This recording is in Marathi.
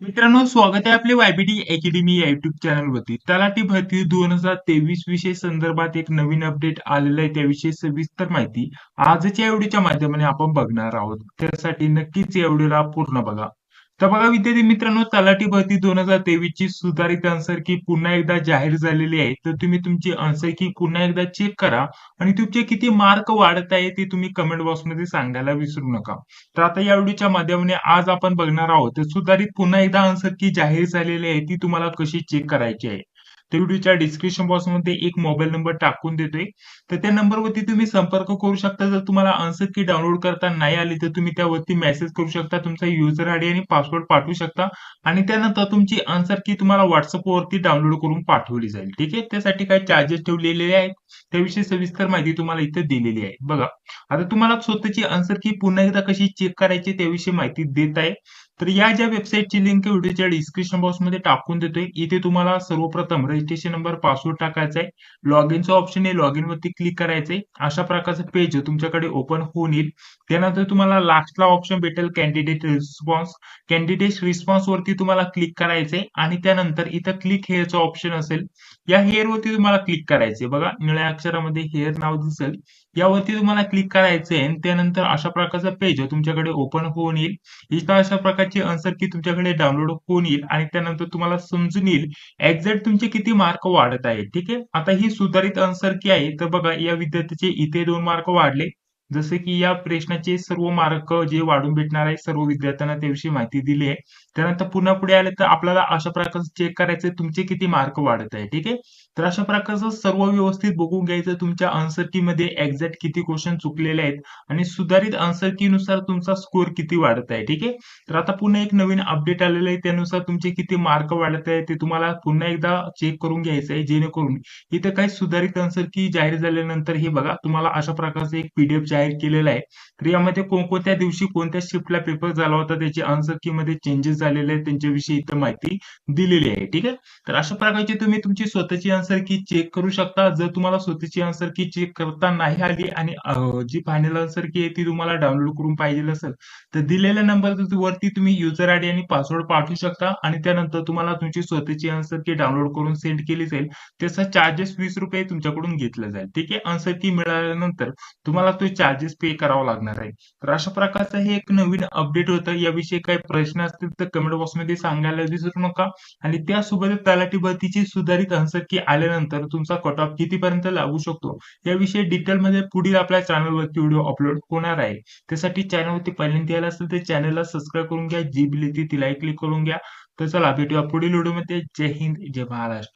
मित्रांनो स्वागत आहे आपले वायबीटी अकॅडमी या युट्यूब चॅनलवरती तलाठी भरती दोन हजार तेवीस विषय संदर्भात एक नवीन अपडेट आलेलं आहे. त्याविषयी सविस्तर माहिती आजच्या एवढीच्या व्हिडिओच्या माध्यमाने आपण बघणार आहोत. त्यासाठी नक्कीच या व्हिडिओला पूर्ण बघा. तर बघा विद्यार्थी मित्रांनो तलाठी भरती दोन हजार तेवीस ची सुधारित आन्सर की पुन्हा एकदा जाहीर झालेली आहे. तर तुम्ही तुमची आन्सर की पुन्हा एकदा चेक करा आणि तुमचे किती मार्क वाढत आहे ते तुम्ही कमेंट बॉक्समध्ये सांगायला विसरू नका. तर आता या व्हिडिओच्या माध्यमाने आज आपण बघणार आहोत तर सुधारित पुन्हा एकदा आन्सर की जाहीर झालेली आहे ती तुम्हाला कशी चेक करायची आहे. त्या व्हिडिओच्या डिस्क्रिप्शन बॉक्समध्ये एक मोबाईल नंबर टाकून देतोय. तर त्या नंबरवरती तुम्ही संपर्क करू शकता. जर तुम्हाला आन्सर की डाउनलोड करता नाही आली तर तुम्ही त्यावरती मेसेज करू शकता. तुमचा युजर आयडी आणि पासवर्ड पाठवू शकता. आणि त्यानंतर तुमची आन्सर की तुम्हाला व्हॉट्सअपवरती डाउनलोड करून पाठवली जाईल. ठीक आहे? त्यासाठी काही चार्जेस ठेवलेले आहेत. त्याविषयी सविस्तर माहिती तुम्हाला इथे दिलेली आहे. बघा. आता तुम्हाला स्वतःची आन्सर की पुन्हा एकदा कशी चेक करायची त्याविषयी माहिती देत आहे. तर या ज्या वेबसाईटची लिंक व्हिडिओच्या डिस्क्रिप्शन बॉक्समध्ये टाकून देतोय. इथे तुम्हाला सर्वप्रथम रजिस्ट्रेशन नंबर पासवर्ड टाकायचा आहे लॉग इनचं ऑप्शन आहे लॉग इन वरती क्लिक करायचंय. अशा प्रकारचं पेज तुमच्याकडे ओपन होऊन येईल. त्यानंतर तुम्हाला लास्टला ऑप्शन भेटेल कॅन्डिडेट रिस्पॉन्स कॅन्डिडेट रिस्पॉन्स वरती तुम्हाला क्लिक करायचंय. आणि त्यानंतर इथं क्लिक हेअरचं ऑप्शन असेल. या हेअर वरती तुम्हाला क्लिक करायचंय. बघा निळ्या अक्षरामध्ये हेअर नाव दिसेल. यावरती तुम्हाला क्लिक करायचंय. आणि त्यानंतर अशा प्रकारचं पेज तुमच्याकडे ओपन होऊन येईल. इथं अशा प्रकारचे आन्सर की तुमच्याकडे डाउनलोड होऊन येईल आणि त्यानंतर तुम्हाला समजून येईल एक्झॅक्ट तुमचे किती मार्क वाढत आहेत. ठीक आहे? आता ही सुधारित आन्सर की आहे तर बघा या विद्यार्थ्याचे इथे दोन मार्क वाढले. जसे की या प्रश्नाचे सर्व मार्क जे वाढून भेटणार आहे सर्व विद्यार्थ्यांना त्याविषयी माहिती दिली आहे. त्यानंतर पुन्हा पुढे आले तर आपल्याला अशा प्रकारचं चेक करायचं तुमचे किती मार्क वाढत आहे ठीक आहे? तर अशा प्रकारचं सर्व व्यवस्थित बघून घ्यायचं तुमच्या आन्सर की मध्ये एक्झॅक्ट किती क्वेश्चन चुकलेले आहेत आणि सुधारित आन्सर की नुसार तुमचा स्कोर किती वाढत आहे ठीक आहे? तर आता पुन्हा एक नवीन अपडेट आलेलं आहे त्यानुसार तुमचे किती मार्क वाढत आहे ते तुम्हाला पुन्हा एकदा चेक करून घ्यायचं आहे जेणेकरून इथे काही सुधारित आन्सर की जाहीर झाल्यानंतर हे बघा तुम्हाला अशा प्रकारचं एक पीडीएफ जाहीर केलेला आहे. तर यामध्ये कोणकोणत्या दिवशी कोणत्या शिफ्टला पेपर झाला होता त्याची आन्सर की मध्ये चेंजेस झालेले आहेत त्यांच्याविषयी इथं माहिती दिलेली आहे ठीक आहे? तर अशा प्रकारची तुम्ही तुमची स्वतःची आन्सर की चेक करू शकता. जर तुम्हाला स्वतःची आन्सर की चेक करता नाही आली आणि जी फायनल आन्सर की आहे ती तुम्हाला डाउनलोड करून पाहिजे असेल तर दिलेल्या नंबर वरती तुम्ही युजर आयडी आणि पासवर्ड पाठवू शकता आणि त्यानंतर तुम्हाला तुमची स्वतःची आन्सर की डाउनलोड करून सेंड केली जाईल. त्याचा चार्जेस वीस रुपये तुमच्याकडून घेतलं जाईल ठीक आहे? आन्सर की मिळाल्यानंतर तुम्हाला तो चार्जेस पे करावा लागणार आहे. तर अशा प्रकारचं हे एक नवीन अपडेट होतं. याविषयी काही प्रश्न असतील तर कमेंट बॉक्समध्ये सांगायला विसरू नका. आणि त्यासोबत तलाठी भरतीची सुधारित आन्सर की आल्यानंतर तुमचा कट ऑफ कितीपर्यंत लागू शकतो? याविषयी डिटेलमध्ये पुढील आपल्या चॅनलवरती व्हिडिओ अपलोड होणार आहे. त्यासाठी चॅनलवरती पहिल्यांदा यायला असेल तर चॅनलला सबस्क्राईब करून घ्या. जी बिल तिला तिलाही क्लिक करून घ्या. तर चला भेटूया पुढील व्हिडिओमध्ये जय हिंद जय महाराष्ट्र.